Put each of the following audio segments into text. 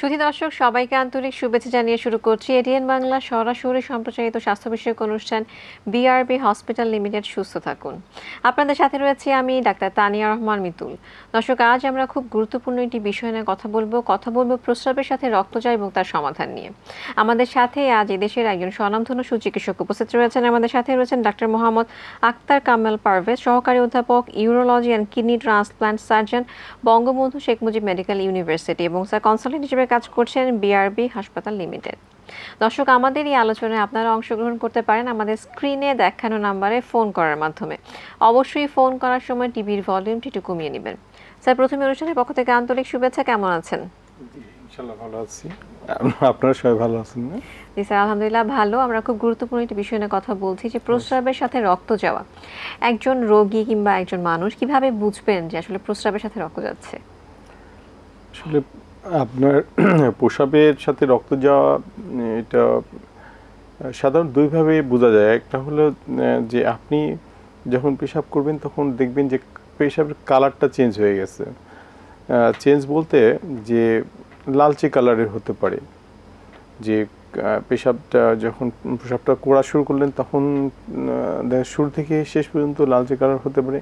সুধী দর্শক, সবাইকে আন্তরিক শুভেচ্ছা জানিয়ে শুরু করছি এটিএন বাংলা সরাসরি সম্প্রচারিত স্বাস্থ্য বিষয়ক অনুষ্ঠান বিআরবি হসপিটাল লিমিটেড সুস্থ থাকুন। আপনাদের সাথে রয়েছে আমি ডাক্তার তানিয়া রহমান মিতুল। দর্শক, আজ আমরা খুব গুরুত্বপূর্ণ একটি বিষয় নিয়ে কথা বলব কথা বলব প্রস্রাবের সাথে রক্তজয় এবং তার সমাধান নিয়ে। আমাদের সাথে আজ এদেশের একজন স্বনামধন্য সুচিকিৎসক উপস্থিত রয়েছেন। আমাদের সাথে রয়েছেন ডাক্তার মোহাম্মদ আক্তার কামেল পারভেজ, সহকারী অধ্যাপক, urology and kidney transplant surgeon, Bangabandhu Sheikh Mujib medical university এবং স্যার কনসালটেন্ট হিসেবে কাজ করছেন বিআরবি হাসপাতাল লিমিটেড। দর্শক আমাদের এই আলোচনায় আপনারা অংশগ্রহণ করতে পারেন আমাদের স্ক্রিনে দেখানো নাম্বারে ফোন করার মাধ্যমে। অবশ্যই ফোন করার সময় টিভির ভলিউমটি একটু কমিয়ে নেবেন। স্যার প্রথমে অনুষ্ঠানের পক্ষ থেকে আন্তরিক শুভেচ্ছা কেমন আছেন? ইনশাল্লাহ ভালো আছি। আপনারা সবাই ভালো আছেন না? জি স্যার আলহামদুলিল্লাহ ভালো। আমরা খুব গুরুত্বপূর্ণ একটি বিষয় নিয়ে কথা বলছি যে প্রস্রাবের সাথে রক্ত যাওয়া। একজন রোগী কিংবা একজন মানুষ কীভাবে বুঝবেন যে আসলে প্রস্রাবের সাথে রক্ত যাচ্ছে? আসলে আপনার প্রসাবের সাথে রক্ত যাওয়া, এটা সাধারণত দুইভাবে বোঝা যায়। একটা হলো যে আপনি যখন পেশাব করবেন, তখন দেখবেন যে পেশাবের কালারটা চেঞ্জ হয়ে গেছে। চেঞ্জ বলতে যে লালচে কালারের হতে পারে। যে পেশাবটা যখন পেশাবটা করা শুরু করলেন, তখন শুরু থেকে শেষ পর্যন্ত লালচে কালার হতে পারে।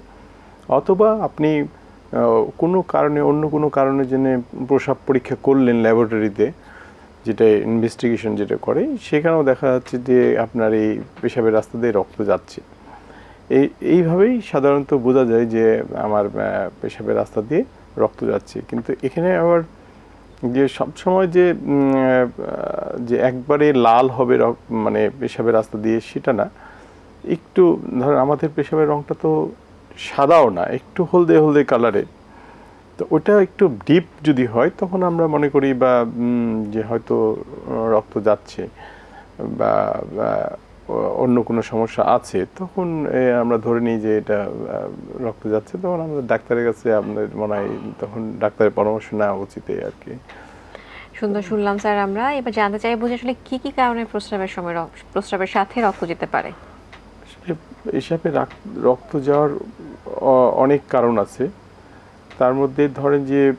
অথবা আপনি কোনো কারণে, অন্য কোনো কারণে জন্য প্রসাব পরীক্ষা করলেন ল্যাবরেটরিতে, যেটা ইনভেস্টিগেশন যেটা করে, সেখানেও দেখা যাচ্ছে যে আপনার এই পেশাবের রাস্তা দিয়ে রক্ত যাচ্ছে। এই, এইভাবেই সাধারণত বোঝা যায় যে আমার পেশাবের রাস্তা দিয়ে রক্ত যাচ্ছে। কিন্তু এখানে আবার যে সবসময় যে যে একবারে লাল হবে মানে পেশাবের রাস্তা দিয়ে সেটা না, একটু ধরেন আমাদের পেশাবের রংটা তো সাদাও না, একটু হলদে হলদে কালারে তো ওটা একটু ডিপ যদি হয়, তখন আমরা মনে করি বা যে হয়তো রক্ত যাচ্ছে বা অন্য কোনো সমস্যা আছে, তখন আমরা ধরে নিই যে এটা রক্ত যাচ্ছে, তখন আমরা ডাক্তারের কাছে আপনার মনে হয় তখন ডাক্তারের পরামর্শ নেওয়া উচিত আর কি। সুন্দর শুনলাম স্যার আমরা। এবার জানতে চাইব যে আসলে কি কি কারণে প্রস্রাবের সময় প্রস্রাবের সাথে রক্ত যেতে পারে? আসলে হিসাবে রক্ত যাওয়ার অনেক কারণ আছে। তার মধ্যে ধরেন যে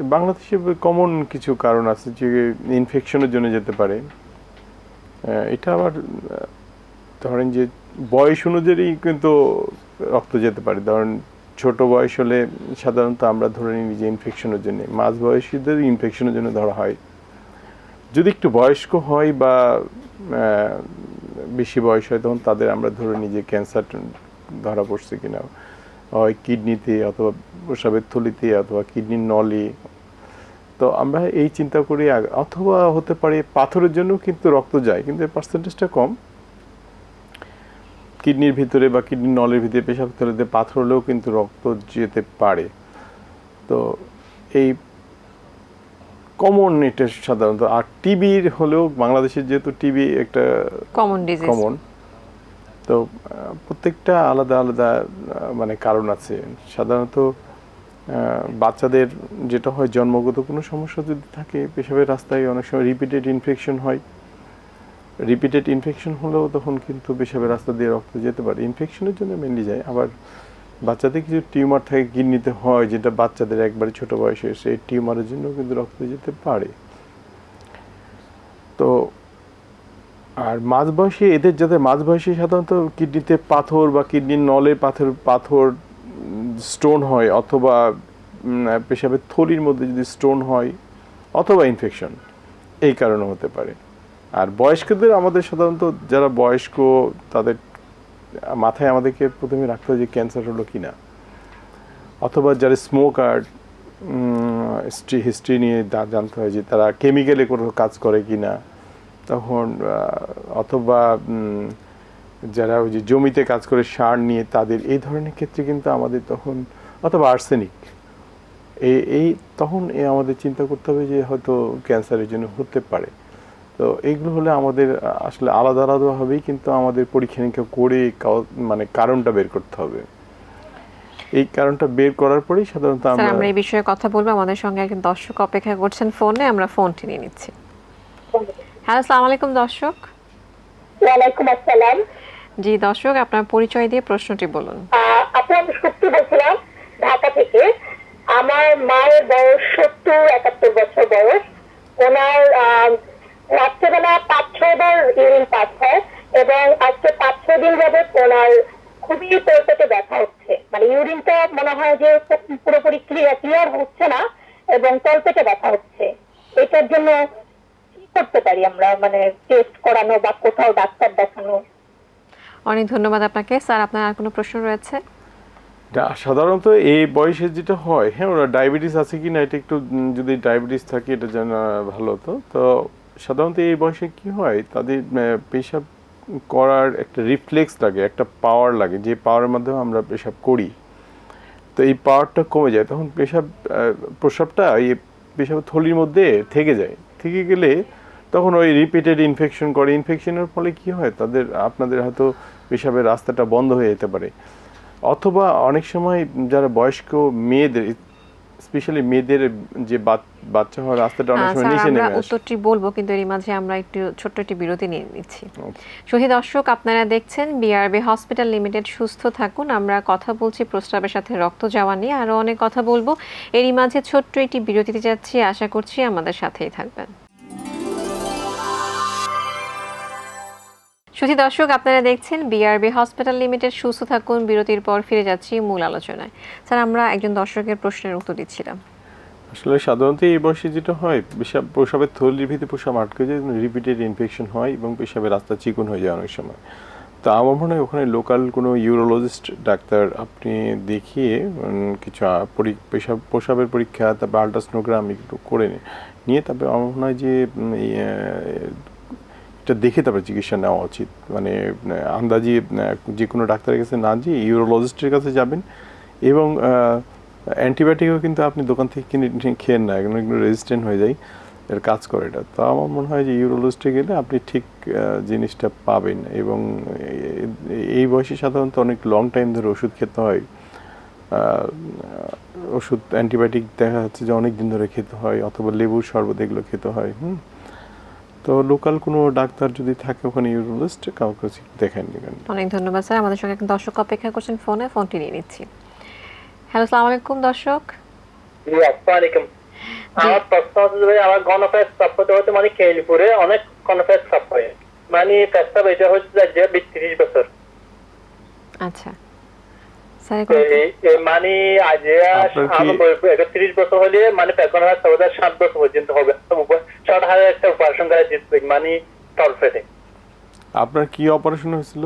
বাংলাদেশে কমন কিছু কারণ আছে যে ইনফেকশনের জন্য যেতে পারে। এটা আবার ধরেন যে, বয়স অনুযায়ী কিন্তু রক্ত যেতে পারে। ধরেন ছোট বয়স হলে সাধারণত আমরা ধরে নিই যে ইনফেকশনের জন্য। মাঝ বয়সীদের ইনফেকশনের জন্য ধরা হয়। যদি একটু বয়স্ক হয় বা বেশি বয়স হয় তখন তাদের আমরা ধরে নিই যে ক্যান্সার ধরা পড়ছে কিনা। হয় কিডনিতে অথবা প্রসাবের থলিতে অথবা কিডনির নলে। তো আমরা এই চিন্তা করি, অথবা হতে পারে পাথরের জন্য কিন্তু রক্ত যায়, কিন্তু এর পার্সেন্টেজটা কম। কিডনির ভিতরে বা কিডনির নলের ভিতরে পেশাব থলিতে পাথর হলেও কিন্তু রক্ত যেতে পারে। তো এই কমন এটা সাধারণত আর টিবির হলেও বাংলাদেশের যেহেতু টিবি একটা কমন ডিজিজ কমন তো প্রত্যেকটা আলাদা আলাদা মানে কারণ আছে। সাধারণত বাচ্চাদের যেটা হয় জন্মগত কোনো সমস্যা যদি থাকে পেশাবের রাস্তায় অনেক সময় রিপিটেড ইনফেকশন হয়। রিপিটেড ইনফেকশন হলেও তখন কিন্তু পেশাবের রাস্তা দিয়ে রক্ত যেতে পারে। ইনফেকশনের জন্য মেনলি যায় আবার বাচ্চাদের কিছু টিউমার থাকে কিডনিতে হয়, যেটা বাচ্চাদের একবারে ছোট বয়সে সেই টিউমারের জন্য কিন্তু রক্ত যেতে পারে। তো, আর মাঝ বয়সে এদের যাদের মাঝ বয়সে সাধারণত কিডনিতে পাথর বা কিডনির নলে পাথর পাথর, স্টোন হয়, অথবা পেশাবের থলির মধ্যে যদি স্টোন হয়, অথবা ইনফেকশন, এই কারণে হতে পারে। আর বয়স্কদের, আমাদের সাধারণত যারা বয়স্ক, তাদের মাথায় আমাদেরকে প্রথমে রাখতে হয় যে ক্যান্সার হলো কি না অথবা যারা স্মোকার হিস্ট্রি হিস্ট্রি নিয়ে জানতে হয় যে তারা কেমিক্যালে কোনো কাজ করে কি না তখন অথবা যারা ওই যে জমিতে কাজ করে সার নিয়ে তাদের এই ধরনের ক্ষেত্রে কিন্তু আমাদের তখন, অথবা আর্সেনিক এই এই, তখন আমাদের চিন্তা করতে হবে যে হয়তো ক্যান্সারের জন্য হতে পারে। তো এইগুলো হলে আমাদের আসলে আলাদা আলাদাভাবেই কিন্তু আমাদের পরীক্ষা নিরীক্ষা করে মানে কারণটা বের করতে হবে। এই কারণটা বের করার পরেই সাধারণত আমরা আমরা এই বিষয়ে কথা বলব। আমাদের সঙ্গে একজন দর্শক অপেক্ষা করছেন ফোনে। আমরা ফোনটি নিয়ে নিচ্ছি। হ্যালো আসসালামু আলাইকুম দর্শক। ওয়ালাইকুম আসসালাম। জি দর্শক আপনার পরিচয় দিয়ে প্রশ্নটি বলুন। সত্যি বলছিলাম ঢাকা থেকে। আমার মায়ের বয়স সত্তর একাত্তর বছর বয়স। ওনার আহ, রাত্রেবেলা পাঁচ ছয়বার ইউরিন পাস হয় এবং আজকে পাঁচ ছয় দিন যাবত ওনার খুবই পেটে ব্যথা হচ্ছে। মানে ইউরিনটা মনে হয় যে পুরোপুরি ক্লিয়ার ক্লিয়ার হচ্ছে না এবং তলপেটে ব্যথা হচ্ছে। এটার জন্য কি করতে পারি আমরা? মানে টেস্ট করানো বা কোথাও ডাক্তার দেখানো? অনেক ধন্যবাদ আপনাকে। স্যার আপনার আর কোনো প্রশ্ন রয়েছে? সাধারণত এই বয়সে যেটা হয় হ্যাঁ ওরা ডায়াবেটিস আছে কি না এটা একটু যদি ডায়াবেটিস থাকে এটা জানা ভালো হতো তো সাধারণত এই বয়সে কি হয়? তাদের পেশাব করার একটা রিফ্লেক্স লাগে একটা পাওয়ার লাগে যে পাওয়ারের মাধ্যমে আমরা পেশাব করি। তো এই পাওয়ারটা কমে যায় তখন পেশাব আহ, প্রস্রাবটা এই পেশাব থলির মধ্যে থেকে যায়। থেকে গেলে তখন ওই রিপিটেড ইনফেকশন করে। ইনফেকশনের ফলে কি হয়? তাদের আপনাদের হয়তো পেশাবের রাস্তাটা বন্ধ হয়ে যেতে পারে। অথবা অনেক সময় যারা বয়স্ক মেয়েদের স্পেশালি মেয়েদের যে বাচ্চা হওয়ার রাস্তাটা অনেক সময় নিচে নেমে আসে। উত্তরটি বলব কিন্তু এর মাঝে আমরা একটু ছোট্ট একটি বিরতি নিয়ে নিচ্ছি। শহীদ দর্শক আপনারা দেখছেন বিআরবি হসপিটাল লিমিটেড সুস্থ থাকুন। আমরা কথা বলছি প্রস্রাবের সাথে রক্ত যাওয়া নিয়ে আরও অনেক কথা বলব। এরই মাঝে ছোট্ট একটি বিরতিতে যাচ্ছি। আশা করছি আমাদের সাথেই থাকবেন। সুধী দর্শক, আপনারা দেখছেন বিআরবি হসপিটাল লিমিটেড সুস্থ থাকুন, বিরতির পর ফিরে যাচ্ছি মূল আলোচনায়। স্যার, আমরা একজন দর্শকের প্রশ্নের উত্তর দিচ্ছিলাম। আসলে সাধারণত এই বয়সে যেটা হয়, পেশাব প্রসাবের থলির ভিতরে প্রসাব আটকে যায় রিপিটেড ইনফেকশন হয় এবং পেশাবের রাস্তা চিকন হয়ে যায় অনেক সময়। তো আমার মনে হয় ওখানে লোকাল কোনো ইউরোলজিস্ট ডাক্তার আপনি দেখিয়ে কিছু পেশাব প্রসাবের পরীক্ষা, তারপর আল্ট্রাসনোগ্রাম একটু করে নিয়ে তারপরে আমার মনে হয় যে এটা দেখে তারপরে চিকিৎসা নেওয়া উচিত। মানে আন্দাজি যে কোনো ডাক্তারের কাছে না যেয়ে ইউরোলজিস্টের কাছে যাবেন এবং অ্যান্টিবায়োটিকও কিন্তু আপনি দোকান থেকে কিনে খেয়ে না এগুলো এগুলো রেজিস্ট্যান্ট হয়ে যায় এর কাজ করে এটা। তো আমার মনে হয় যে ইউরোলজিস্টে গেলে আপনি ঠিক জিনিসটা পাবেন এবং এই বয়সে সাধারণত অনেক লং টাইম ধরে ওষুধ খেতে হয়। ওষুধ, অ্যান্টিবায়োটিক দেখা যাচ্ছে যে অনেক দিন ধরে খেতে হয় অথবা লেবুর শরবত এগুলো খেতে হয়। হুম? তো লোকাল কোনো ডাক্তার যদি থাকে ওখানে ইউরোলজিস্ট কাউকে দেখান নেবেন। অনেক ধন্যবাদ স্যার। আমাদের সঙ্গে একজন দর্শক অপেক্ষা করছেন ফোনে ফোনটি নিয়ে নিচ্ছি। হ্যালো সালাম আলাইকুম দর্শক। জি আসসালামু আলাইকুম। আমার প্রশ্ন হচ্ছে যে আমার গণপ্যাস প্রাপ্ত হতে মানে কেলপুরে অনেক গণপ্যাস প্রাপ্ত হয়। মানে প্রস্তাব এটা হচ্ছে যে বিত্রিশ বছর। আচ্ছা। মানে আজ আমার একত্রিশ বছর হলে মানে গণপ্যাস সর্বদা সাত বছর পর্যন্ত হবে। ষাট একটা অপারেশন করা যেতে মানে আপনার কি অপারেশন হয়েছিল?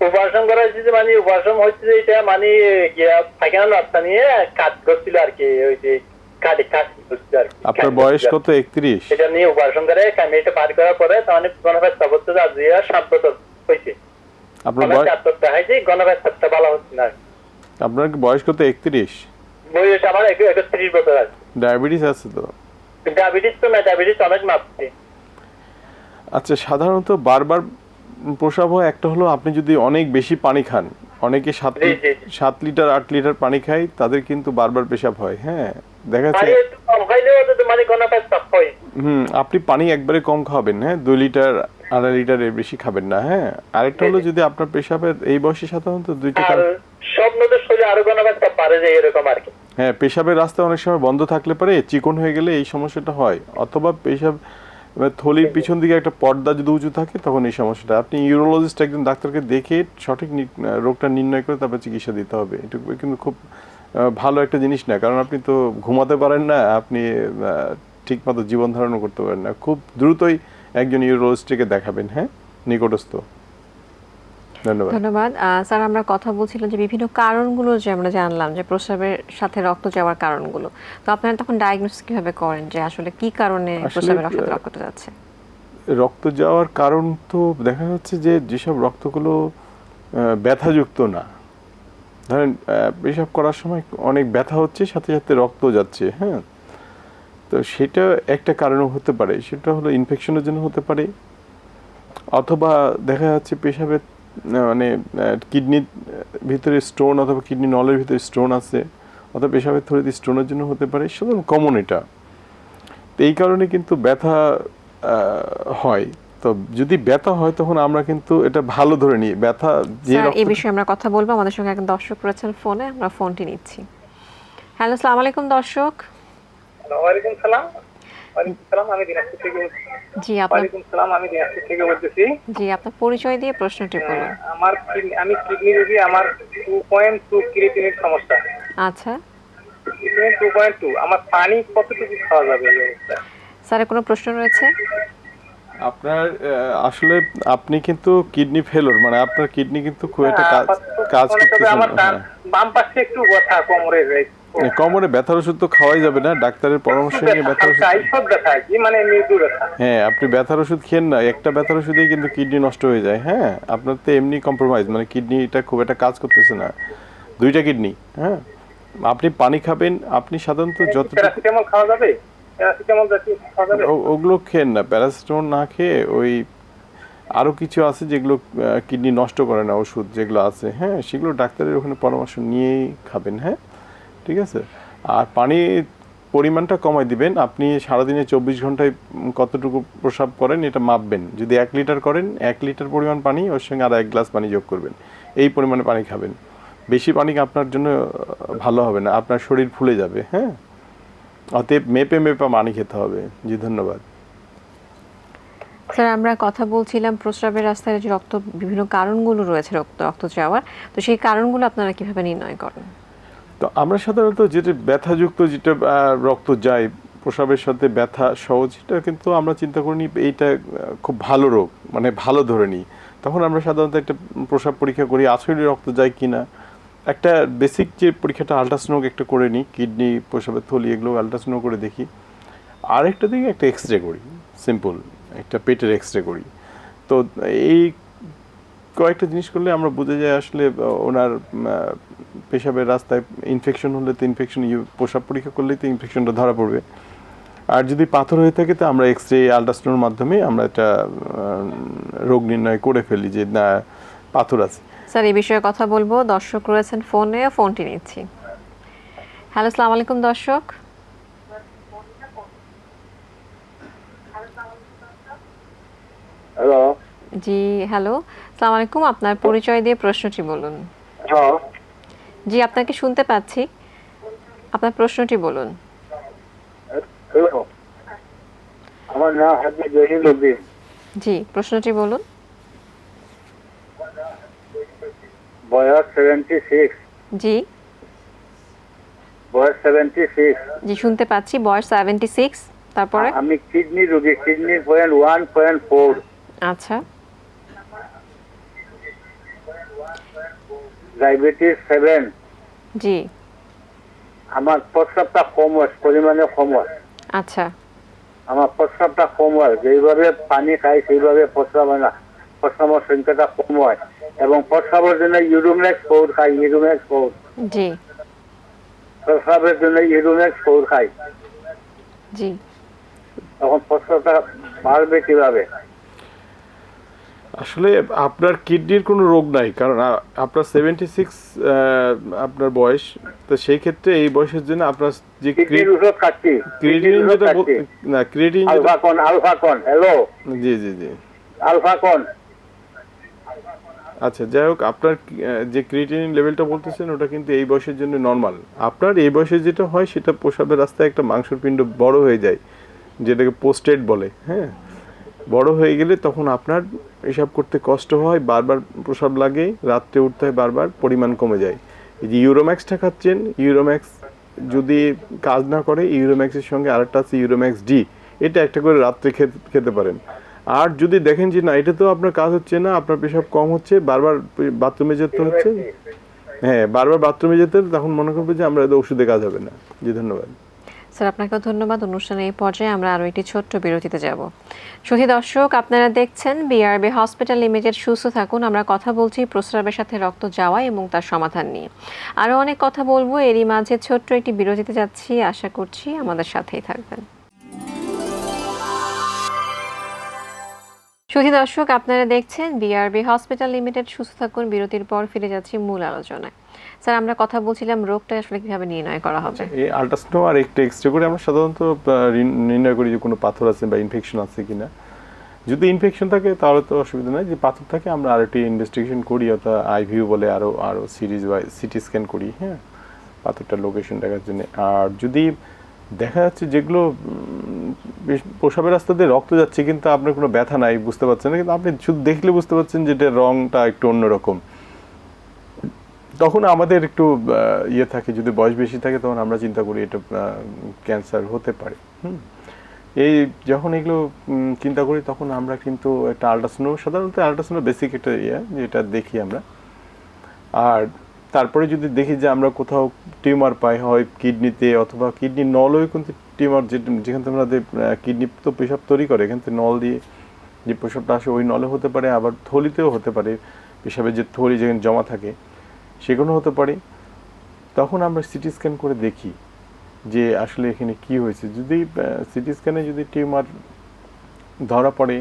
অপারেশন করা হচ্ছে যে মানে অপারেশন হচ্ছে এটা মানে পায়খানা রাস্তা নিয়ে কাজ করছিল আর কি ওই যে কাটে কাজ করছিল আর আপনার বয়স কত একত্রিশ? এটা নিয়ে অপারেশন করে কামিটা পার করার পরে আজ সাত বছর হয়েছে। আপনার বয়স চার দেখাইছে গণপ্যাস সাতটা ভালো হচ্ছে না। আপনার বয়স কত একত্রিশ? বয়স আমার একত্রিশ বছর আছে। ডায়াবেটিস আছে তো? ডায়াবেটিস তো ডায়াবেটিস অনেক মাপছে। আচ্ছা সাধারণত বারবার প্রসাব হয় একটা হলো আপনি যদি অনেক বেশি পানি খান অনেকে সাত। সাত লিটার আট লিটার পানি খায় তাদের কিন্তু বারবার পেশাব হয় হ্যাঁ দেখা যাচ্ছে হুম আপনি পানি একবারে কম খাবেন হ্যাঁ দুই লিটার আড়াই লিটারের বেশি খাবেন না হ্যাঁ আরেকটা হলো যদি আপনার পেশাবের এই বয়সে সাধারণত দুইটা সব শরীরে আরও পারে যায় এরকম আর কি। হ্যাঁ পেশাবের রাস্তা অনেক সময় বন্ধ থাকলে পারে চিকন হয়ে গেলে এই সমস্যাটা হয়। অথবা পেশাব থলির পিছন দিকে একটা পর্দা যদি উঁচু থাকে, তখন এই সমস্যাটা। আপনি ইউরোলজিস্ট একজন ডাক্তারকে দেখে সঠিক রোগটা নির্ণয় করে তারপর চিকিৎসা দিতে হবে। এটা কিন্তু খুব ভালো একটা জিনিস না। কারণ আপনি তো ঘুমাতে পারেন না, আপনি ঠিকমতো জীবন ধারণ করতে পারেন না। খুব দ্রুতই একজন ইউরোলজিস্টকে দেখাবেন হ্যাঁ? নিকটস্থ। ধন্যবাদ। স্যার আমরা কথা বলছিলাম যে বিভিন্ন কারণগুলো যে আমরা জানলাম যে প্রস্রাবের সাথে রক্ত যাওয়ার কারণগুলো। তো আপনারা তখন ডায়াগনোস কীভাবে করেন যে আসলে কি কারণে প্রস্রাবের আহ, রক্তটা যাচ্ছে? রক্ত যাওয়ার কারণ তো দেখা যাচ্ছে যে যেসব রক্তগুলো ব্যথাযুক্ত না ধরেন পেশাব করার সময় অনেক ব্যথা হচ্ছে সাথে সাথে রক্ত যাচ্ছে হ্যাঁ? তো সেটা একটা কারণও হতে পারে। সেটা হলো ইনফেকশনের জন্য হতে পারে অথবা দেখা যাচ্ছে পেশাবের মানে কিডনির ভিতরে স্টোন অথবা কিডনি নলের ভিতরে স্টোন আছে অথবা পেশাবের থরিতে স্টোনের জন্য হতে পারে সাধারণ কমন এটা। তো এই কারণে কিন্তু ব্যথা হয়। তো যদি ব্যথা হয় তখন আমরা কিন্তু এটা ভালো ধরে নিই। ব্যথা যে স্যার এই বিষয়ে আমরা কথা বলব। আমাদের সঙ্গে একজন দর্শক রয়েছেন ফোনে। আমরা ফোনটি নিচ্ছি। হ্যালো সালাম আলাইকুম দর্শক। ওয়ালাইকুম সালাম। ওয়ালাইকুম সালাম আমি দিনাজপুর থেকে জি আপনার ওয়ালাইকুম সালাম আমি দিনাজপুর থেকে বলতেছি। জি আপনার পরিচয় দিয়ে প্রশ্নটি বলুন। আমার আমি কিডনি রোগী আমার টু পয়েন্ট টু ক্রিয়েটিনের সমস্যা। আচ্ছা। আমার পানি কতটুকু খাওয়া যাবে এই অবস্থায়? স্যারের কোনো প্রশ্ন রয়েছে? আপনার আহ, আসলে আপনি কিন্তু কিডনি ফেলোর মানে আপনার কিডনি কিন্তু খুব একটা হ্যাঁ, কাজ করতেছে আমার হ্যাঁ। বাম পাশে একটু ব্যথা কোমরের এই কোমরে ব্যথার ওষুধ তো খাওয়াই যাবে না ডাক্তারের পরামর্শ নিয়ে ব্যথার ব্যথা কি মানে মৃদু ব্যথা। হ্যাঁ আপনি ব্যথার ওষুধ খেন না একটা ব্যথার ওষুধেই কিন্তু কিডনি নষ্ট হয়ে যায় হ্যাঁ? আপনার তো এমনি কম্প্রোমাইজ মানে কিডনিটা খুব একটা কাজ করতেছে না দুইটা কিডনি হ্যাঁ? আপনি পানি খাবেন আপনি সাধারণত যতটুকু প্যারাসিটামল খাওয়া যাবে? প্যারাসিটামল জাতীয় খাওয়া যাবে? ওগুলো খেন না প্যারাসিটামল না খেয়ে ওই আরও কিছু আছে যেগুলো কিডনি নষ্ট করে না ওষুধ যেগুলো আছে হ্যাঁ? সেগুলো ডাক্তারের ওখানে পরামর্শ নিয়েই খাবেন হ্যাঁ? ঠিক আছে? আর পানি পরিমাণটা কমাই দিবেন। আপনি সারাদিনে চব্বিশ ঘন্টায় কতটুকু প্রসাব করেন এটা মাপবেন। যদি এক লিটার করেন, এক লিটার পরিমাণ পানি, ওর সঙ্গে আর এক গ্লাস পানি যোগ করবেন। এই পরিমাণে পানি খাবেন। বেশি পানি আপনার জন্য ভালো হবে না। আপনার শরীর ফুলে যাবে হ্যাঁ? অতএব মেপে মেপে পানি খেতে হবে। জি, ধন্যবাদ। স্যার, আমরা কথা বলছিলাম প্রস্রাবের রাস্তায় যে রক্ত, বিভিন্ন কারণগুলো রয়েছে রক্ত রক্ত যাওয়ার। তো সেই কারণগুলো আপনারা কীভাবে নির্ণয় করেন? তো আমরা সাধারণত যেটা ব্যথাযুক্ত যেটা রক্ত যায়, প্রসাবের সাথে ব্যথা সহজ এটা কিন্তু আমরা চিন্তা করিনি, এইটা খুব ভালো রোগ মানে ভালো ধরে নিই। তখন আমরা সাধারণত একটা প্রসাব পরীক্ষা করি আসলে রক্ত যায় কি না একটা বেসিক যে পরীক্ষাটা আলট্রাসাউন্ড একটা করে নিই কিডনি প্রসাবের থলি, এগুলো আলট্রাসাউন্ড করে দেখি। আরেকটা দিকে একটা এক্স রে করি সিম্পল একটা পেটের এক্স রে করি। তো এই কয়েকটা জিনিস করলে আমরা বুঝে যাই আসলে ওনার পেশাবের রাস্তায় ইনফেকশন হলে তো ইনফেকশন পোশাক পরীক্ষা করলেই তো ইনফেকশনটা ধরা পড়বে। আর যদি পাথর হয়ে থাকে তো আমরা এক্স রে আলট্রাসাউন্ডের মাধ্যমে আমরা একটা রোগ নির্ণয় করে ফেলি যে না পাথর আছে। স্যার এই বিষয়ে কথা বলব। দর্শক রয়েছেন ফোনে ফোনটি নিচ্ছি। হ্যালো সালাম আলাইকুম দর্শক। হ্যালো। জি হ্যালো। সালাম আলাইকুম। আপনার পরিচয় দিয়ে প্রশ্নটি বলুন। জি। আপনাকে শুনতে পাচ্ছি। আপনার প্রশ্নটি বলুন। আমার নাম হাজি জহির উদ্দিন। জি প্রশ্নটি বলুন। বয়স সেভেন্টি সিক্স জি। বয়স সেভেন্টি সিক্স জি শুনতে পাচ্ছি। বয়স সেভেন্টি সিক্স তারপরে? আমি কিডনি রোগী। Kidney point one point four আচ্ছা। ডায়াবেটিস সেভেন জি। আমার প্রস্রাবটা কম হয় পরিমাণে কম হয়। আচ্ছা। আমার প্রস্রাবটা কম হয় যেইভাবে পানি খাই সেইভাবে প্রস্রাব হয় না। প্রস্রাবের সংখ্যাটা কম হয় এবং প্রস্রাবের জন্য ইউরোমেক্স ফোর খাই ইউরোমেক্স ফোর জি। প্রস্রাবের জন্য ইউরোমেক্স ফোর খাই। জি। তখন ফসলটা বাড়বে কীভাবে? আসলে আপনার কিডনির কোনো রোগ নাই কারণ আপনার সেভেন্টি সিক্স আপনার বয়স তো সেই ক্ষেত্রে এই বয়সের জন্য আপনার যে ক্রিয়েটিন যেটা না ক্রিয়েটিন যেটা আলফাকন আলফাকন হ্যালো? জি জি জি। আলফাকন আচ্ছা যাই হোক আপনার যে ক্রিয়েটিনিন লেভেলটা বলতেছেন ওটা কিন্তু এই বয়সের জন্য নর্মাল আপনার এই বয়সে যেটা হয় সেটা প্রসাবের রাস্তায় একটা মাংসর পিণ্ড বড় হয়ে যায় যেটাকে পোস্টেড বলে হ্যাঁ? বড় হয়ে গেলে তখন আপনার এসব করতে কষ্ট হয়, বারবার প্রসাব লাগে, রাত্রে উঠতে হয়, বারবার পরিমাণ কমে যায়। এই যে ইউরোম্যাক্সটা খাচ্ছেন, ইউরোম্যাক্স যদি কাজ না করে, ইউরোম্যাক্সের সঙ্গে আরেকটা আছে ইউরোম্যাক্স ডি। এটা একটা করে রাত্রে খেতে পারেন। আর যদি দেখেন যে না, এটা তো আপনার কাজ হচ্ছে না, আপনার পেশাব কম হচ্ছে, বারবার বাথরুমে যেতে হচ্ছে। হ্যাঁ বারবার বাথরুমে যেতে তখন মনে করবে যে আমরা ওষুধে কাজ হবে না। জি, ধন্যবাদ। স্যার, আপনাকেও ধন্যবাদ। অনুষ্ঠানের এই পর্যায়ে আমরা আরও একটি ছোট্ট বিরতিতে যাব। সুধী দর্শক, আপনারা দেখছেন বিআরবি হসপিটাল লিমিটেড সুস্থ থাকুন। আমরা কথা বলছি প্রস্রাবের সাথে রক্ত যাওয়া এবং তার সমাধান নিয়ে। আরও অনেক কথা বলব। এরই মাঝে ছোট্ট একটি বিরতিতে যাচ্ছি। আশা করছি আমাদের সাথেই থাকবেন। সুধী দর্শক, আপনারা দেখছেন বিআরবি হসপিটাল লিমিটেড সুস্থ থাকুন। বিরতির পর ফিরে যাচ্ছি মূল আলোচনায়। স্যার, আমরা কথা বলছিলাম রোগটা আসলে কীভাবে নির্ণয় করা হবে? এই আল্ট্রাসাউন্ড আর একটা এক্সরে করে আমরা সাধারণত নির্ণয় করি যে কোনো পাথর আছে বা ইনফেকশন আছে কিনা। যদি ইনফেকশন থাকে তাহলে তো অসুবিধা নাই, যে পাথর থাকে আমরা একটি ইনভেস্টিগেশন করি, অর্থাৎ আইভিউ বলে আরও আরও সিরিজ বা সিটি স্ক্যান করি হ্যাঁ? পাথরটার লোকেশন দেখার জন্য। আর যদি দেখা যাচ্ছে যেগুলো প্রসাবের রাস্তা দিয়ে রক্ত যাচ্ছে কিন্তু আপনার কোনো ব্যথা নাই, বুঝতে পারছেন না, কিন্তু আপনি শুধু দেখলে বুঝতে পারছেন যে এটার রংটা একটু অন্যরকম। তখন আমাদের একটু ইয়ে থাকে, যদি বয়স বেশি থাকে, তখন আমরা চিন্তা করি এটা ক্যান্সার হতে পারে। হুম। এই যখন এগুলো চিন্তা করি, তখন আমরা কিন্তু একটা আল্ট্রাসাউন্ড সাধারণত আল্ট্রাসাউন্ড বেসিক একটা ইয়ে যেটা দেখি আমরা। আর তারপরে যদি দেখি যে আমরা কোথাও টিউমার পাই, হয় কিডনিতে অথবা কিডনির নলেও কিন্তু টিউমার যেখান থেকে আমাদের কিডনি তো পেশাব তৈরি করে, এখান থেকে নল দিয়ে যে পেশাবটা আসে, ওই নলে হতে পারে, আবার থলিতেও হতে পারে। পেশাবের যে থলি যেখানে জমা থাকে সেগুলো হতে পারে। তখন আমরা সিটি স্ক্যান করে দেখি যে আসলে এখানে কি হয়েছে। যদি সিটি স্ক্যানে যদি টিউমার ধরা পড়ে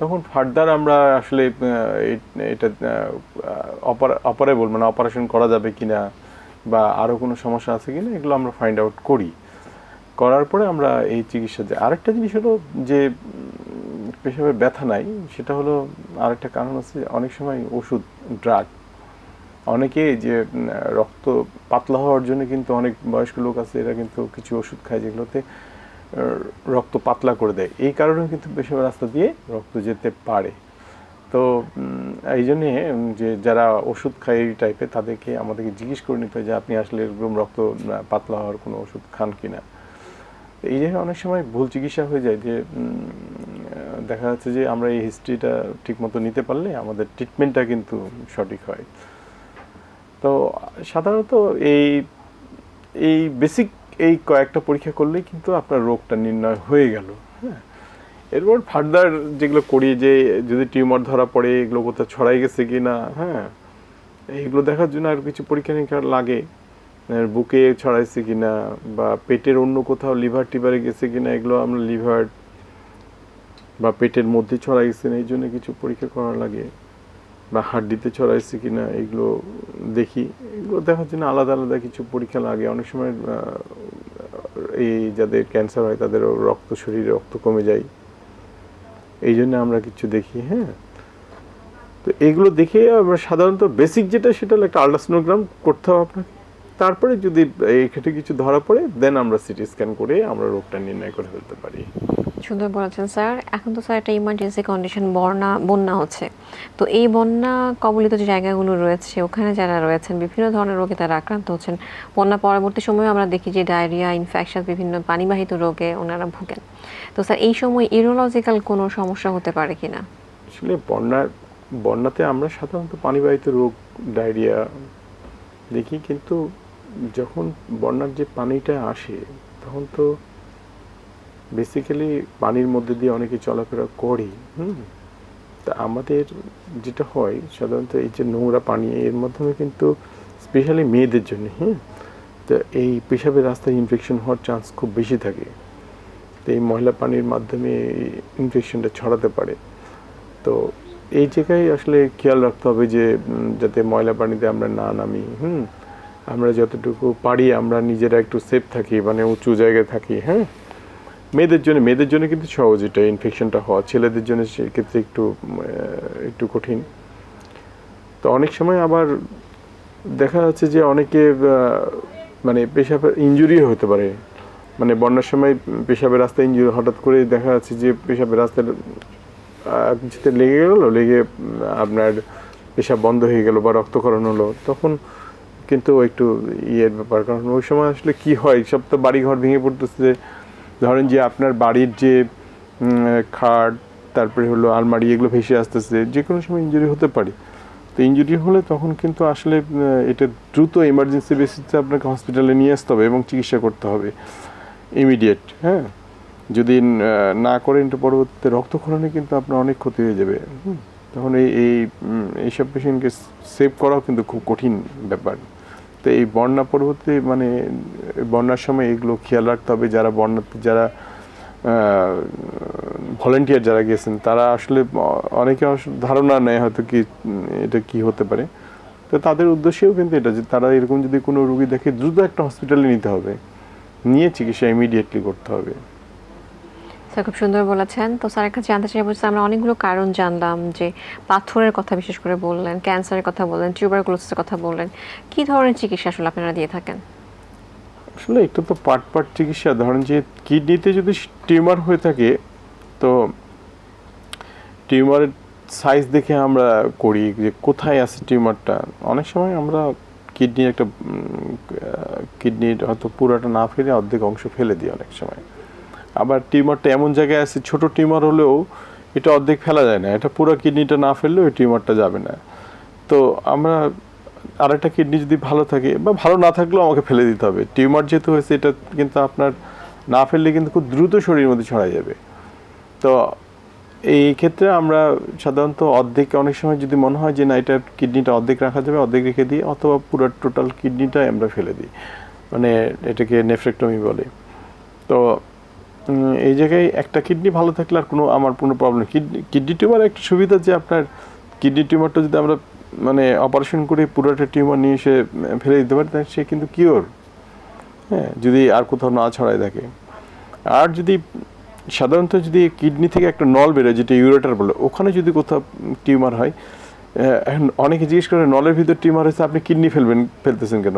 তখন ফার্দার আমরা আসলে এটা অপারেবল মানে অপারেশন করা যাবে কি না বা আরও কোনো সমস্যা আছে কি না এগুলো আমরা ফাইন্ড আউট করি। করার পরে আমরা এই চিকিৎসা দিই আরেকটা জিনিস হলো যে উম, পেশাবের ব্যথা নাই সেটা হলো আরেকটা কারণ হচ্ছে অনেক সময় ওষুধ ড্রাগ অনেকে যে রক্ত পাতলা হওয়ার জন্য কিন্তু অনেক বয়স্ক লোক আছে, এরা কিন্তু কিছু ওষুধ খায় যেগুলোতে রক্ত পাতলা করে দেয়। এই কারণেও কিন্তু পেশাবের রাস্তা দিয়ে রক্ত যেতে পারে। তো এই জন্যে যে, যারা ওষুধ খায় এই টাইপের তাদেরকে আমাদেরকে জিজ্ঞেস করে নিতে হয় যে, আপনি আসলে এরকম রক্ত পাতলা হওয়ার কোনো ওষুধ খান কিনা? তো এই জায়গায় অনেক সময় ভুল চিকিৎসা হয়ে যায় যে দেখা যাচ্ছে যে, আমরা এই হিস্ট্রিটা ঠিকমতো নিতে পারলে আমাদের ট্রিটমেন্টটা কিন্তু সঠিক হয়। তো সাধারণত এই এই বেসিক এই কয়েকটা পরীক্ষা করলেই কিন্তু আপনার রোগটা নির্ণয় হয়ে গেল হ্যাঁ। এরপর ফার্দার যেগুলো করি যে যদি টিউমার ধরা পড়ে, এগুলো কোথাও ছড়াই গেছে কি না হ্যাঁ। এইগুলো দেখার জন্য আর কিছু পরীক্ষা নিরীক্ষা লাগে। বুকে ছড়াইছে কি না বা পেটের অন্য কোথাও লিভার টিভারে গেছে কি না এগুলো আমরা লিভার বা পেটের মধ্যে ছড়াই গেছে না এই জন্য কিছু পরীক্ষা করা লাগে। বা হাড্ডিতে ছড়াইছে কি না এগুলো দেখি, এগুলো দেখার জন্য আলাদা আলাদা কিছু পরীক্ষা লাগে। অনেক সময় এই যাদের ক্যান্সার হয় তাদের রক্ত শরীরে রক্ত কমে যায়। এই জন্য আমরা কিছু দেখি হ্যাঁ। তো এগুলো দেখে আমরা সাধারণত বেসিক যেটা, সেটা একটা আল্ট্রাসোনোগ্রাম করতে হবে আপনাকে। তারপরে যদি এই ক্ষেত্রে কিছু ধরা পড়ে দেন আমরা সিটি স্ক্যান করে আমরা রোগটা নির্ণয় করে ফেলতে পারি। সুন্দর বলেছেন, স্যার। এখন তো, স্যার, একটা ইমার্জেন্সি কন্ডিশন বন্যা বন্যা হচ্ছে। তো এই বন্যা কবলিত যে জায়গাগুলো রয়েছে, ওখানে যারা রয়েছেন, বিভিন্ন ধরনের রোগে তারা আক্রান্ত হচ্ছেন। বন্যা পরবর্তী সময়ে আমরা দেখি যে ডায়রিয়া ইনফেকশন বিভিন্ন পানিবাহিত রোগে ওনারা ভুগেন। তো, স্যার, এই সময় ইউরোলজিক্যাল কোনো সমস্যা হতে পারে কিনা? আসলে বন্যার, বন্যাতে আমরা সাধারণত পানিবাহিত রোগ, ডায়রিয়া দেখি, কিন্তু যখন বন্যার যে পানিটা আসে, তখন তো বেসিক্যালি পানির মধ্যে দিয়ে অনেকে চলাফেরা করে, হুম? তা আমাদের যেটা হয়, সাধারণত এই যে নোংরা পানি, এর মাধ্যমে কিন্তু স্পেশালি মেয়েদের জন্য হ্যাঁ তো এই পেশাবের রাস্তায় ইনফেকশন হওয়ার চান্স খুব বেশি থাকে। তো এই ময়লা পানির মাধ্যমে ইনফেকশনটা ছড়াতে পারে। তো এই জায়গায় আসলে খেয়াল রাখতে হবে যে যাতে ময়লা পানিতে আমরা না নামি, হুম? আমরা যতটুকু পারি আমরা নিজেরা একটু সেফ থাকি মানে উঁচু জায়গায় থাকি হ্যাঁ? মেয়েদের জন্য মেয়েদের জন্য কিন্তু সহজ এটা ইনফেকশনটা হওয়া, ছেলেদের জন্য সেক্ষেত্রে একটু একটু কঠিন। তো অনেক সময় আবার দেখা যাচ্ছে যে অনেকে মানে পেশাবের ইঞ্জুরি হতে পারে। মানে বন্যার সময় পেশাবের রাস্তায় ইঞ্জুরি হঠাৎ করে দেখা যাচ্ছে যে পেশাবের রাস্তায় কিছুতে লেগে গেল, লেগে আপনার পেশাব বন্ধ হয়ে গেল বা রক্তকরণ হলো, তখন কিন্তু একটু ইয়ের ব্যাপার। কারণ ওই সময় আসলে কি হয়? সব তো বাড়ি ঘর ভেঙে পড়তেছে ধরেন যে আপনার বাড়ির যে খাট, তারপরে হলো আলমারি, এগুলো ভেসে আসতেছে, যে কোনো সময় ইঞ্জুরি হতে পারে। তো ইঞ্জুরি হলে তখন কিন্তু আসলে এটা দ্রুত এমার্জেন্সি বেসিসে আপনাকে হসপিটালে নিয়ে আসতে হবে এবং চিকিৎসা করতে হবে ইমিডিয়েট হ্যাঁ? যদি না করেন তো পরবর্তীতে রক্তক্ষরণে কিন্তু আপনার অনেক ক্ষতি হয়ে যাবে তখন এই এইসব পেশেন্টকে সেভ করাও কিন্তু খুব কঠিন ব্যাপার। তো এই বন্যা পরবর্তী মানে বন্যার সময় এগুলো খেয়াল রাখতে হবে। যারা বন্যাতে যারা ভলেন্টিয়ার যারা গেছেন, তারা আসলে অনেকে ধারণা নেয় হয়তো কি, এটা কি হতে পারে। তো তাদের উদ্দেশ্যেও কিন্তু এটা যে তারা এরকম যদি কোনো রুগী দেখে দ্রুত একটা হসপিটালে নিতে হবে। নিয়ে চিকিৎসা ইমিডিয়েটলি করতে হবে। স্যার খুব সুন্দর বলেছেন। তো স্যার কাছে জানতে চাই যে আমরা অনেকগুলো কারণ জানলাম যে পাথরের কথা বিশেষ করে বললেন, ক্যান্সারের কথা বললেন, টিউবারকুলোসিসের কথা বললেন। কি ধরনের চিকিৎসা আসলে আপনারা দিয়ে থাকেন? আসলে একটু তো পার্ট পার্ট চিকিৎসা, ধরেন যে কিডনিতে যদি টিউমার হয়ে থাকে, তো টিউমারের সাইজ দেখে আমরা করি যে কোথায় আছে টিউমারটা। অনেক সময় আমরা কিডনির একটা কিডনির হয়তো পুরাটা না ফেলে অর্ধেক অংশ ফেলে দিই অনেক সময়। আবার টিউমারটা এমন জায়গায় আছে, ছোট টিউমার হলেও এটা অর্ধেক ফেলা যায় না। এটা পুরো কিডনিটা না ফেললেও ওই টিউমারটা যাবে না। তো আমরা আরেকটা কিডনি যদি ভালো থাকে বা ভালো না থাকলেও আমাকে ফেলে দিতে হবে। টিউমার যেহেতু হয়েছে, এটা কিন্তু আপনার না ফেললে কিন্তু খুব দ্রুত শরীরের মধ্যে ছড়া যাবে। তো এই ক্ষেত্রে আমরা সাধারণত অর্ধেক, অনেক সময় যদি মনে হয় যে না এটা কিডনিটা অর্ধেক রাখা যাবে, অর্ধেক রেখে দিই, অথবা পুরো টোটাল কিডনিটাই আমরা ফেলে দিই। মানে এটাকে নেফ্রেক্টমি বলে। তো এই জায়গায় একটা কিডনি ভালো থাকলে আর কোনো আমার কোনো প্রবলেম কিডনি কিডনি টিউমার একটা সুবিধা যে আপনার কিডনি টিউমারটা যদি আমরা মানে অপারেশন করে পুরোটা টিউমার নিয়ে এসে ফেলে দিতে পারি, তাহলে সে কিন্তু কিওর হ্যাঁ যদি আর কোথাও না ছড়ায় থাকে। আর যদি সাধারণত যদি কিডনি থেকে একটা নল বেরোয়, যেটা ইউরেটার বলে, ওখানে যদি কোথাও টিউমার হয় এখন অনেকে জিজ্ঞেস করে, নলের ভিতর টিউমার হয়েছে, আপনি কিডনি ফেলবেন, ফেলতেছেন কেন?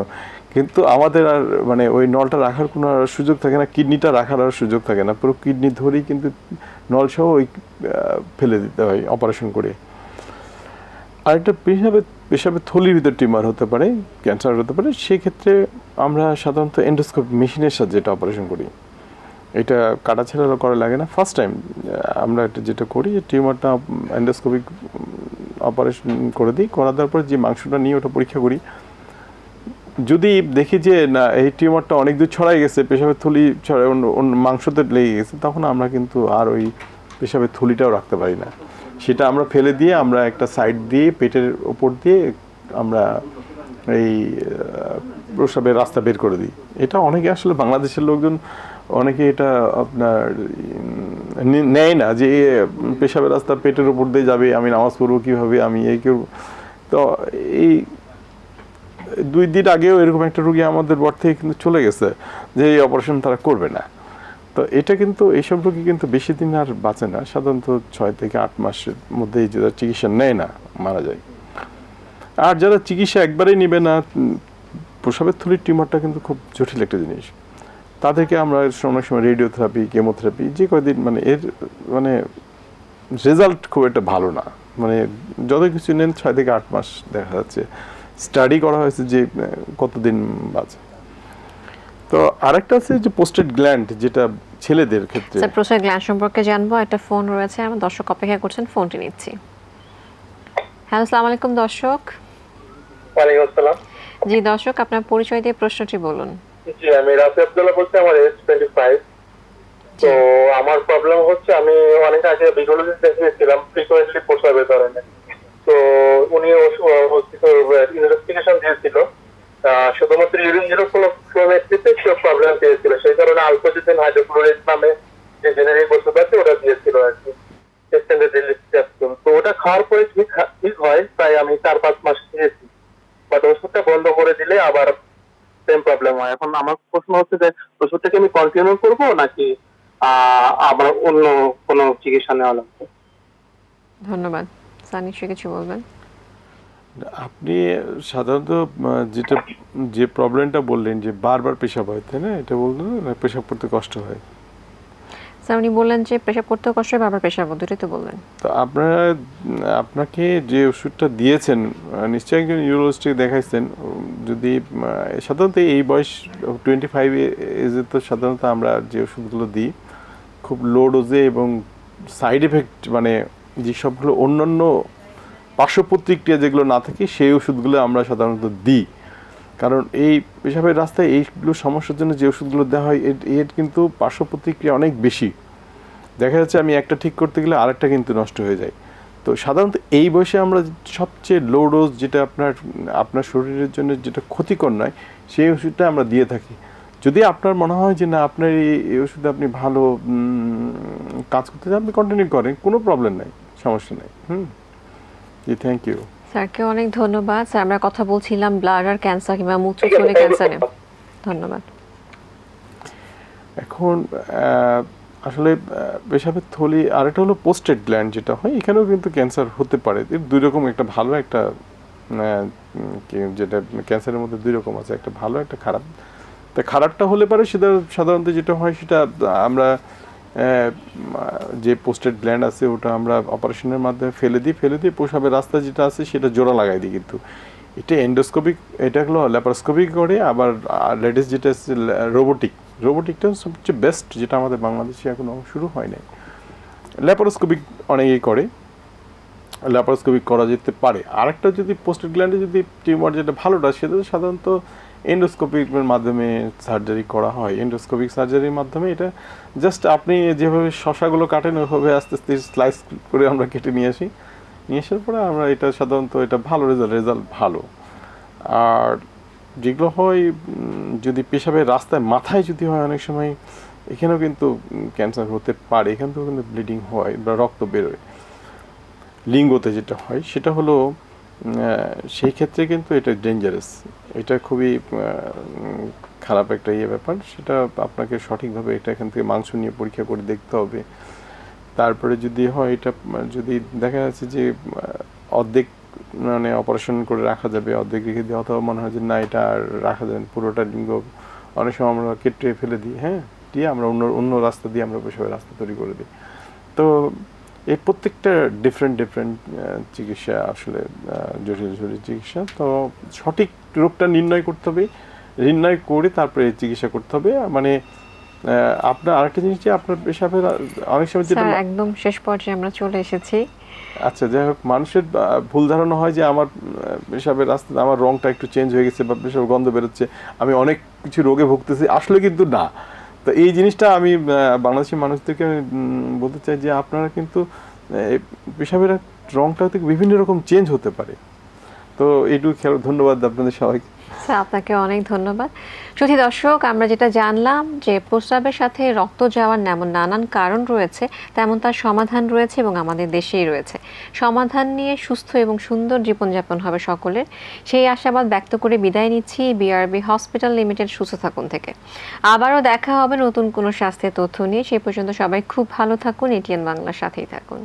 কিন্তু আমাদের আর মানে ওই নলটা রাখার কোনো আর সুযোগ থাকে না, কিডনিটা রাখার আর সুযোগ থাকে না। পুরো কিডনি ধরেই কিন্তু নল সহ ওই ফেলে দিতে হয় অপারেশন করে। আরেকটা পেশাবে পেশাবে থলির ভিতর টিউমার হতে পারে, ক্যান্সার হতে পারে, সেক্ষেত্রে আমরা সাধারণত এন্ডোস্কোপ মেশিনের সাহায্যে এটা অপারেশন করি। এটা কাটা ছেড়া করা লাগে না। ফার্স্ট টাইম আমরা এটা যেটা করি, যে টিউমারটা এন্ডোস্কোপিক অপারেশন করে দিই করা দেওয়ার পর যে মাংসটা নিয়ে ওটা পরীক্ষা করি যদি দেখি যে না এই টিউমারটা অনেক দূর ছড়াই গেছে পেশাবের থলি অন্য মাংসতে লেগে গেছে তখন আমরা কিন্তু আর ওই পেশাবের থলিটাও রাখতে পারি না। সেটা আমরা ফেলে দিয়ে আমরা একটা সাইড দিয়ে পেটের ওপর দিয়ে আমরা এই আহ, প্রস্রাবের রাস্তা বের করে দিই। এটা অনেকে আসলে বাংলাদেশের লোকজন অনেকে এটা আপনার নেয় না যে পেশাবের রাস্তা পেটের ওপর দিয়ে যাবে আমি নামাজ পড়ব কীভাবে আমি এই কেউ তো এই দুই দিন আগেও এরকম একটা রুগী আমাদের বর থেকে কিন্তু চলে গেছে যে এই অপারেশন তারা করবে না। তো এটা কিন্তু এইসব রোগী কিন্তু বেশি দিন আর বাঁচে না। সাধারণত ছয় থেকে আট মাসের মধ্যেই যারা চিকিৎসা নেয় না, মারা যায়। আর যারা চিকিৎসা একবারেই নেবে না, প্রসাবের থলির টিউমারটা কিন্তু খুব জটিল একটা জিনিস। তাদেরকে আমরা অনেক সময় রেডিওথেরাপি কেমোথেরাপি যে কয়দিন মানে এর মানে রেজাল্ট খুব একটা ভালো না। মানে যত কিছু নেন ছয় থেকে আট মাস দেখা যাচ্ছে। স্টাডি করা হয়েছে যে কতদিন বাঁচে। তো আরেকটা আছে যে পোস্টেড গ্ল্যান্ড যেটা ছেলেদের ক্ষেত্রে। স্যার প্রসাদ গ্ল্যান্ড সম্পর্কে জানব। একটা ফোন রয়েছে আমার দর্শক অপেক্ষা করছেন ফোনটি নিচ্ছি। হ্যালো আসসালামু আলাইকুম দর্শক। ওয়ালাইকুম আসসালাম। জি দর্শক আপনার পরিচয় দিয়ে প্রশ্নটি বলুন। জি আমি রাফি আব্দুল্লাহ বলছি আমার এজ টোয়েন্টি ফাইভ তো আমার প্রবলেম হচ্ছে আমি অনেক আগে বিগোলজিস্ট দেখিয়েছিলাম ফ্রিকোয়েন্টলি প্রসাবের কারণে তো উনি ইনভেস্টিগেশন দিয়েছিল আহ, শুধুমাত্র ইউরিন জিরো ফ্লোমেট্রিতে সে প্রবলেম পেয়েছিল সেই কারণে আলফোজিন হাইড্রোক্লোরাইড নামে যে জেনারিক ওষুধ আছে ওটা দিয়েছিল আর কি। তো ওটা খাওয়ার পরে ঠিক ঠিক হয় তাই আমি চার পাঁচ মাস খেয়েছি। বাট ওষুধটা বন্ধ করে দিলে আবার সেম প্রবলেম হয়। এখন আমার প্রশ্ন হচ্ছে যে ওষুধটাকে আমি কন্টিনিউ করব নাকি আবার অন্য কোনো চিকিৎসা নেওয়া লাগবে? ধন্যবাদ। স্যার নিশ্চয়ই কিছু বলবেন? আপনি সাধারণত যেটা যে প্রবলেমটা বললেন যে বারবার পেশাব হয় তাই না? এটা বললেন না পেশাব করতে কষ্ট হয়। স্যার উনি বললেন যে পেশাব করতে কষ্ট হয় বারবার পেশাব দুটোই তো বললেন। তো আপনারা আপনাকে যে ওষুধটা দিয়েছেন নিশ্চয়ই একজন ইউরোলজিস্টকে দেখাইছেন যদি সাধারণত এই বয়স টোয়েন্টি ফাইভ এজে তো সাধারণত আমরা যে ওষুধগুলো দিই খুব লো ডোজে এবং সাইড এফেক্ট মানে যে সবগুলো অন্যান্য পার্শ্ব প্রতিক্রিয়া যেগুলো না থাকে, সেই ওষুধগুলো আমরা সাধারণত দিই। কারণ এই পেশাবের রাস্তায় এইগুলো সমস্যার জন্য যে ওষুধগুলো দেওয়া হয়, এর- এর কিন্তু পার্শ্ব প্রতিক্রিয়া অনেক বেশি। দেখা যাচ্ছে আমি একটা ঠিক করতে গেলে আরেকটা কিন্তু নষ্ট হয়ে যায়। তো সাধারণত এই বয়সে আমরা সবচেয়ে লো ডোজ যেটা আপনার আপনার শরীরের জন্য যেটা ক্ষতিকর নয়, সেই ওষুধটা আমরা দিয়ে থাকি। যদি আপনার মনে হয় যে না, আপনার এই ওষুধে আপনি ভালো কাজ করতে চান, আপনি কন্টিনিউ করেন, কোনো প্রবলেম নাই, সমস্যা নেই। হুম। জি থ্যাংক ইউ স্যারকে অনেক ধন্যবাদ। স্যার আমরা কথা বলছিলাম ব্লাডার ক্যান্সার কিংবা ক্যান্সারে। ধন্যবাদ। এখন আসলে পেশাবের থলি আরেকটা হলো পোস্টেড গ্ল্যান্ড যেটা হয় এখানেও কিন্তু ক্যান্সার হতে পারে। দুই রকম একটা ভালো একটা যেটা ক্যান্সারের মধ্যে দুই রকম আছে একটা ভালো একটা খারাপ। তা খারাপটা হলে পারে সেটা সাধারণত যেটা হয় সেটা আমরা যে পোস্টেড গ্ল্যান্ড আছে, ওটা আমরা অপারেশনের মাধ্যমে ফেলে দিই, ফেলে দিয়ে প্রসাবের রাস্তা যেটা আছে, সেটা জোড়া লাগাই দিই কিন্তু। এটা এন্ডোস্কোপিক এটা হলো ল্যাপারোস্কোপিক করে, আবার লেটেস্ট যেটা আছে রোবোটিক রোবোটিকটা সবচেয়ে বেস্ট যেটা আমাদের বাংলাদেশে এখনও শুরু হয় নাই। ল্যাপারোস্কোপিক অনেকেই করে। ল্যাপারোস্কোপিক করা যেতে পারে। আরেকটা যদি পোস্টেড গ্ল্যান্ডে যদি টিউমার যেটা ভালোটা, সেটা সাধারণত এন্ডোস্কোপিকের মাধ্যমে সার্জারি করা হয়। এন্ডোস্কোপিক সার্জারির মাধ্যমে এটা জাস্ট আপনি যেভাবে শশাগুলো কাটেন, ওইভাবে আস্তে আস্তে স্লাইস করে আমরা কেটে নিয়ে আসি। নিয়ে আসার পরে আমরা এটা সাধারণত এটা ভালো রেজাল্ট রেজাল্ট ভালো। আর যেগুলো হয় যদি পেশাবের রাস্তায়, মাথায় যদি হয় অনেক সময়, এখানেও কিন্তু ক্যান্সার হতে পারে, এখান থেকেও কিন্তু ব্লিডিং হয় বা রক্ত বেরোয়। লিঙ্গতে যেটা হয়, সেটা হলো সেই ক্ষেত্রে কিন্তু এটা ডেঞ্জারাস এটা খুবই খারাপ একটা ইয়ে ব্যাপার। সেটা আপনাকে সঠিকভাবে এটা এখান থেকে মাংস নিয়ে পরীক্ষা করে দেখতে হবে। তারপরে যদি হয়, এটা, যদি দেখা যাচ্ছে যে অর্ধেক মানে অপারেশন করে রাখা যাবে, অর্ধেক রেখে দিয়ে অথবা মনে হয় যে, না, এটা আর রাখা যাবে পুরোটা লিঙ্গ অনেক সময় আমরা কেটে ফেলে দিই হ্যাঁ? দিয়ে আমরা অন্য অন্য রাস্তা দিয়ে আমরা পেশাবের রাস্তা তৈরি করে দিই। তো এই প্রত্যেকটা ডিফারেন্ট ডিফারেন্ট চিকিৎসা আসলে জটিল জটিল চিকিৎসা। তো সঠিক রোগটা নির্ণয় করতে হবে। নির্ণয় করে তারপরে চিকিৎসা করতে হবে। মানে আপনার আরেকটা জিনিস যে আপনার পেশাবের অনেক সময় যেটা একদম শেষ পর্যায়ে আমরা চলে এসেছি। আচ্ছা যাই হোক মানুষের ভুল ধারণা হয় যে আমার পেশাবের রাস্তা আমার রংটা একটু চেঞ্জ হয়ে গেছে বা পেশাবের গন্ধ বেরোচ্ছে। আমি অনেক কিছু রোগে ভুগতেছি। আসলে কিন্তু না। তো এই জিনিসটা আমি বাংলাদেশি মানুষদেরকে আমি বলতে চাই যে আপনারা কিন্তু পেশাবের রংটা থেকে বিভিন্ন রকম চেঞ্জ হতে পারে। তো এইটুকু খেয়াল, ধন্যবাদ আপনাদের সবাইকে। স্যার আপনাকে অনেক ধন্যবাদ। সুধী দর্শক, আমরা যেটা জানলাম যে প্রস্রাবের সাথে রক্ত যাওয়ার যেমন নানান কারণ রয়েছে, তেমন তার সমাধান রয়েছে এবং আমাদের দেশেই রয়েছে। সমাধান নিয়ে সুস্থ এবং সুন্দর জীবনযাপন হবে সকলের। সেই আশাবাদ ব্যক্ত করে বিদায় নিচ্ছি বিআরবি হসপিটাল লিমিটেড সুস্থ থাকুন থেকে। আবারও দেখা হবে নতুন কোনো স্বাস্থ্যের তথ্য নিয়ে। সেই পর্যন্ত সবাই খুব ভালো থাকুন, এটিএন বাংলার সাথেই থাকুন।